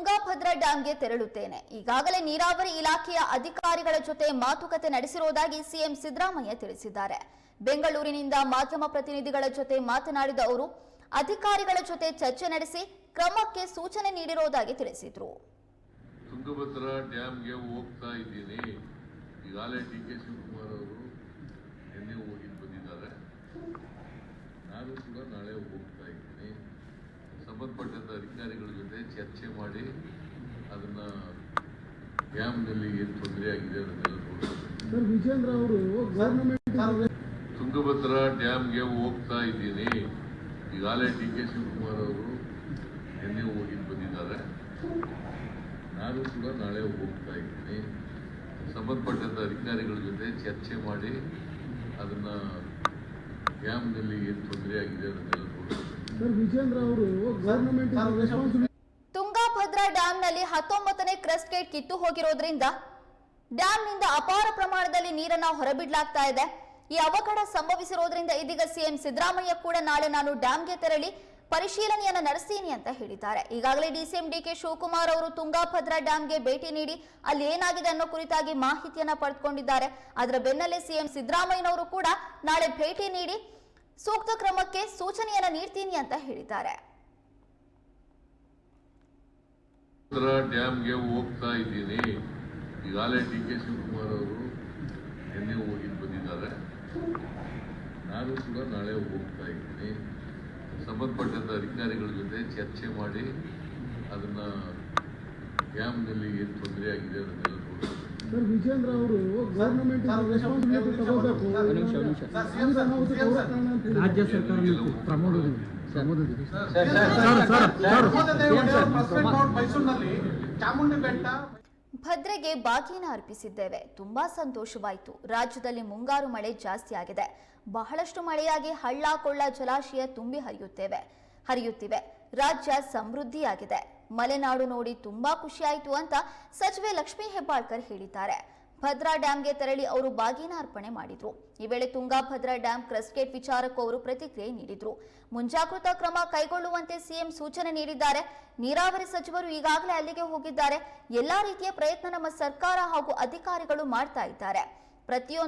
ತುಂಗಾಭದ್ರಾ ಡ್ಯಾಂಗೆ ತೆರಳುತ್ತೇನೆ. ಈಗಾಗಲೇ ನೀರಾವರಿ ಇಲಾಖೆಯ ಅಧಿಕಾರಿಗಳ ಜೊತೆ ಮಾತುಕತೆ ನಡೆಸಿರುವುದಾಗಿ ಸಿಎಂ ಸಿದ್ದರಾಮಯ್ಯ ತಿಳಿಸಿದ್ದಾರೆ. ಬೆಂಗಳೂರಿನಿಂದ ಮಾಧ್ಯಮ ಪ್ರತಿನಿಧಿಗಳ ಜೊತೆ ಮಾತನಾಡಿದ ಅವರು, ಅಧಿಕಾರಿಗಳ ಜೊತೆ ಚರ್ಚೆ ನಡೆಸಿ ಕ್ರಮಕ್ಕೆ ಸೂಚನೆ ನೀಡಿರುವುದಾಗಿ ತಿಳಿಸಿದರು. ತುಂಗಭದ್ರಾ ಡ್ಯಾಮ್ಗೆ ಹೋಗ್ತಾ ಇದ್ದೀನಿ. ಈಗಾಗಲೇ ಡಿ ಕೆ ಶಿವಕುಮಾರ್ ಅವರು ನಿನ್ನೆ ಹೋಗಿ ಬಂದಿದ್ದಾರೆ. ನಾನು ಕೂಡ ನಾಳೆ ಹೋಗ್ತಾ ಇದ್ದೀನಿ ಸಂಬಂಧಪಟ್ಟಂತ ಅಧಿಕಾರಿಗಳ ಜೊತೆ ಚರ್ಚೆ ಮಾಡಿ ಅದನ್ನ ಡ್ಯಾಮ್ನಲ್ಲಿ ಏನು ತೊಂದರೆ ಆಗಿದೆ ಅದನ್ನೆಲ್ಲ ತುಂಗಭದ್ರಾ ಡ್ಯಾಮ್ಗೆ ಹೋಗ್ತಾ ಇದ್ದೀನಿ. ಈಗಾಗಲೇ ಡಿ ಕೆ ಶಿವಕುಮಾರ್ ಅವರು ನಿನ್ನೆ ಹೋಗಿ ಬಂದಿದ್ದಾರೆ. ನಾನು ಕೂಡ ನಾಳೆ ಹೋಗ್ತಾ ಇದ್ದೀನಿ. ಸಂಬಂಧಪಟ್ಟಂಥ ಅಧಿಕಾರಿಗಳ ಜೊತೆ ಚರ್ಚೆ ಮಾಡಿ ಅದನ್ನು ಡ್ಯಾಮ್ನಲ್ಲಿ ಏನು ತೊಂದರೆ ಆಗಿದೆ ಅದನ್ನೆಲ್ಲ ನೋಡ್ಬೇಕು. ತುಂಗಾಭದ್ರಾ ಡ್ಯಾಂನಲ್ಲಿ ಹತ್ತೊಂಬತ್ತನೇ ಕ್ರಸ್ಟ್ ಗೇಟ್ ಕಿತ್ತು ಹೋಗಿರೋದ್ರಿಂದ ಡ್ಯಾಂನಿಂದ ಅಪಾರ ಪ್ರಮಾಣದಲ್ಲಿ ನೀರನ್ನ ಹೊರಬಿಡ್ಲಾಗ್ತಾ ಇದೆ. ಈ ಅವಘಡ ಸಂಭವಿಸಿರೋದ್ರಿಂದ ಇದೀಗ ಸಿಎಂ ಸಿದ್ದರಾಮಯ್ಯ ಕೂಡ ನಾಳೆ ನಾನು ಡ್ಯಾಂಗೆ ತೆರಳಿ ಪರಿಶೀಲನೆಯನ್ನ ನಡೆಸ್ತೀನಿ ಅಂತ ಹೇಳಿದ್ದಾರೆ. ಈಗಾಗಲೇ ಡಿಸಿಎಂ ಡಿಕೆ ಶಿವಕುಮಾರ್ ಅವರು ತುಂಗಾಭದ್ರಾ ಡ್ಯಾಂಗೆ ಭೇಟಿ ನೀಡಿ ಅಲ್ಲಿ ಏನಾಗಿದೆ ಅನ್ನೋ ಕುರಿತಾಗಿ ಮಾಹಿತಿಯನ್ನ ಪಡೆದುಕೊಂಡಿದ್ದಾರೆ. ಅದರ ಬೆನ್ನಲ್ಲೇ ಸಿಎಂ ಸಿದ್ದರಾಮಯ್ಯನವರು ಕೂಡ ನಾಳೆ ಭೇಟಿ ನೀಡಿ ಸೂಕ್ತ ಕ್ರಮಕ್ಕೆ ಸೂಚನೆಯನ್ನ ನೀಡ್ತೀನಿ ಅಂತ ಹೇಳಿದ್ದಾರೆ. ಡ್ಯಾಮ್ಗೆ ಹೋಗ್ತಾ ಇದ್ದೀನಿ. ಈಗಾಗಲೇ ಡಿ ಕೆ ಶಿವಕುಮಾರ್ ಅವರು ನಿನ್ನೆ ಹೋಗಿ ಬಂದಿದ್ದಾರೆ. ನಾನು ಕೂಡ ನಾಳೆ ಹೋಗ್ತಾ ಇದ್ದೀನಿ. ಸಂಬಂಧಪಟ್ಟಂಥ ಅಧಿಕಾರಿಗಳ ಜೊತೆ ಚರ್ಚೆ ಮಾಡಿ ಅದನ್ನ ಡ್ಯಾಮ್ನಲ್ಲಿ ಏನು ತೊಂದರೆ ಆಗಿದೆ ನೋಡ್ಬೇಕು ಸರ್ ವಿಜೇಂದ್ರ ಅವರು ಗವರ್ನಮೆಂಟ್ ರೆಸ್ಪಾನ್ಸಿಬಿಲಿಟಿ ತಗೋಬೇಕು. ರಾಜ್ಯ ಸರ್ಕಾರ ಬೆಟ್ಟ ಭದ್ರೆಗೆ ಬಾಗಿನ ಅರ್ಪಿಸಿದ್ದೇವೆ. ತುಂಬಾ ಸಂತೋಷವಾಯಿತು. ರಾಜ್ಯದಲ್ಲಿ ಮುಂಗಾರು ಮಳೆ ಜಾಸ್ತಿ ಆಗಿದೆ. ಬಹಳಷ್ಟು ಮಳೆಯಾಗಿ ಹಳ್ಳ ಕೊಳ್ಳ ಜಲಾಶಯ ತುಂಬಿ ಹರಿಯುತ್ತೇವೆ. ಹರಿಯುತ್ತಿವೆ. ರಾಜ್ಯ ಸಮೃದ್ಧಿಯಾಗಿದೆ. ಮಲೆನಾಡು ನೋಡಿ ತುಂಬಾ ಖುಷಿಯಾಯಿತು ಅಂತ ಸಚಿವೆ ಲಕ್ಷ್ಮೀ ಹೆಬ್ಬಾಳ್ಕರ್ ಹೇಳಿದ್ದಾರೆ. ಭದ್ರಾ ಡ್ಯಾಂಗೆ ತೆರಳಿ ಅವರು ಬಾಗಿನ ಅರ್ಪಣೆ ಮಾಡಿದ್ರು. ಈ ವೇಳೆ ತುಂಗಾಭದ್ರಾ ಡ್ಯಾಂ ಕ್ರಸ್ಕೇಟ್ ವಿಚಾರಕ್ಕೂ ಅವರು ಪ್ರತಿಕ್ರಿಯೆ ನೀಡಿದ್ರು. ಮುಂಜಾಗ್ರತಾ ಕ್ರಮ ಕೈಗೊಳ್ಳುವಂತೆ ಸಿಎಂ ಸೂಚನೆ ನೀಡಿದ್ದಾರೆ. ನೀರಾವರಿ ಸಚಿವರು ಈಗಾಗಲೇ ಅಲ್ಲಿಗೆ ಹೋಗಿದ್ದಾರೆ. ಎಲ್ಲಾ ರೀತಿಯ ಪ್ರಯತ್ನ ನಮ್ಮ ಸರ್ಕಾರ ಹಾಗೂ ಅಧಿಕಾರಿಗಳು ಮಾಡ್ತಾ ಇದ್ದಾರೆ. ಪ್ರತಿಯೊಂದು